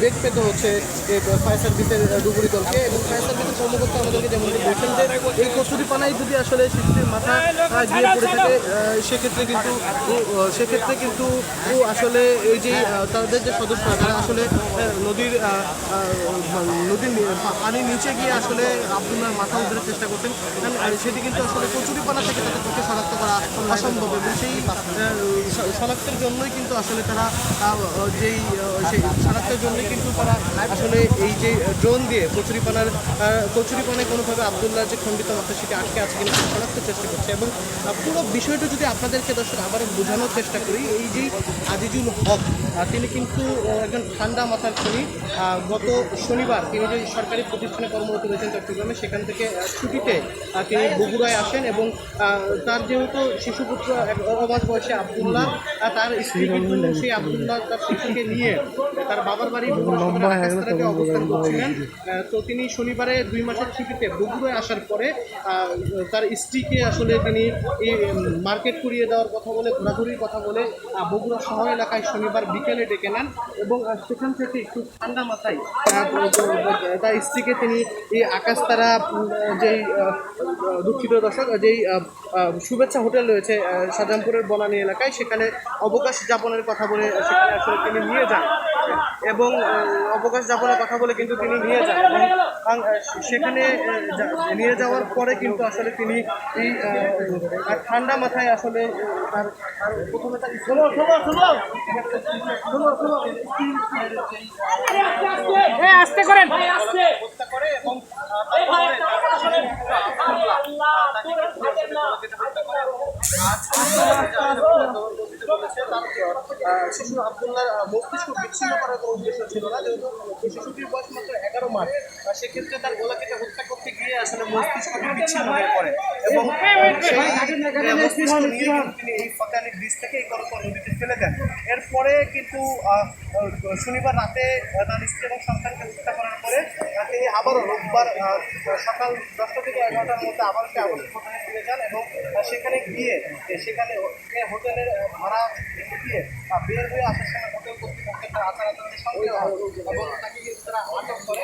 বেগ পেতে হচ্ছে ফায়ার সার্ভিসের ডুবুরি দলকে এবং ফায়ার সার্ভিসের কর্মকর্তা আমাদেরকে যেমন বলছেন যে এই কচুরিপানায় যদি আসলে শিশুটির মাথা গিয়ে পড়ে থাকে সেক্ষেত্রে কিন্তু সেক্ষেত্রে কিন্তু আসলে এই যে তাদের যে সদস্যরা তারা আসলে নদীর নদীর পানির নিচে গিয়ে আসলে আপনার মাথা উদ্ধারের চেষ্টা করছেন সেটি কিন্তু আসলে কচুরিপানা থেকে তাদের পক্ষে শনাক্ত করা অসম্ভব এবং সেই শনাক্তের জন্যই কিন্তু আসলে তারা যেই সেই শনাক্তের জন্যই কিন্তু তারা আসলে এই যে ড্রোন দিয়ে কচুরিপানার কচুরিপানায় কোনোভাবে আবদুল্লাহ যে খণ্ডিত মাথা সেটি আটকে আছে কিনা সেটা শনাক্তের চেষ্টা করছে। এবং পুরো বিষয়টা যদি আপনাদেরকে দর্শক আবারও বোঝানোর চেষ্টা করি, এই যে আজিজুল হক তিনি কিন্তু একজন ঠান্ডা মাথার খনি গত শনিবার তিনি যে সরকারি প্রতিষ্ঠানে কর্মরত রয়েছেন চট্টগ্রামে সেখান থেকে ছুটিতে তিনি বগুড়ায় আসেন এবং তার যেহেতু শিশুপুত্র এক অবাধ বয়সে আবদুল্লাহ তার স্ত্রী কিন্তু সেই আবদুল্লাহ তার শিশুকে নিয়ে তার বাবার বাড়ি শহরের অবস্থান করছিলেন। তো তিনি শনিবারে দুই মাসের ছুটিতে বগুড়ায় আসার পরে তার স্ত্রীকে আসলে তিনি এই মার্কেট করিয়ে দেওয়ার কথা বলে ঘোরাঘুরির কথা বলে বগুড়া শহর এলাকায় শনিবার বিকেলে ডেকে নেন এবং সেখান থেকে একটু ঠান্ডা মাথায় তার স্ত্রীকে তিনি এই আকাশতারা উম, যেই দুঃখিত দর্শক যেই শুভেচ্ছা হোটেল রয়েছে শাহজাহানপুরের বনানী এলাকায় সেখানে অবকাশ যাপনের কথা বলে সেখানে আসলে তিনি নিয়ে যান। এবং অবকাশ যাপনের কথা বলে কিন্তু তিনি নিয়ে যান। এবং সেখানে নিয়ে যাওয়ার পরে কিন্তু আসলে তিনি ঠান্ডা মাথায় আসলে তার প্রথমে তার আস্তে করেন। করে এবং আহ, তারপরে তাকে কিন্তু হত্যা করে এবং আজ বলেছে তার আহ, শিশু আবদুল্লাহ মস্তিষ্ক বিচ্ছিন্ন করার উদ্দেশ্য ছিল না, যেহেতু শিশুটির বয়স মাত্র এগারো মাস। সেক্ষেত্রে তার গোলাকে হত্যা করতে গিয়ে আসলে মস্তিষ্কটি বিচ্ছিন্ন হয়ে পড়ে। এবং সেই মস্তিষ্ক নিয়ে তিনি এই ফতানি ব্রিজ থেকে এই করকর নদীতে ফেলে দেন। এরপরে কিন্তু শনিবার রাতে তার স্ত্রী এবং সন্তানকে হত্যা করার পরে তিনি আবারও রোববার সকাল দশটা থেকে এগারোটার মধ্যে আবার সে আবার হোটেলে ফিরে যান এবং সেখানে গিয়ে সেখানে হোটেলের ভাড়া দিয়ে বের হয়ে আসার সময় হোটেল কর্তৃপক্ষের তার আচার আচরণের এবং তাকে কিন্তু তারা আটক করে।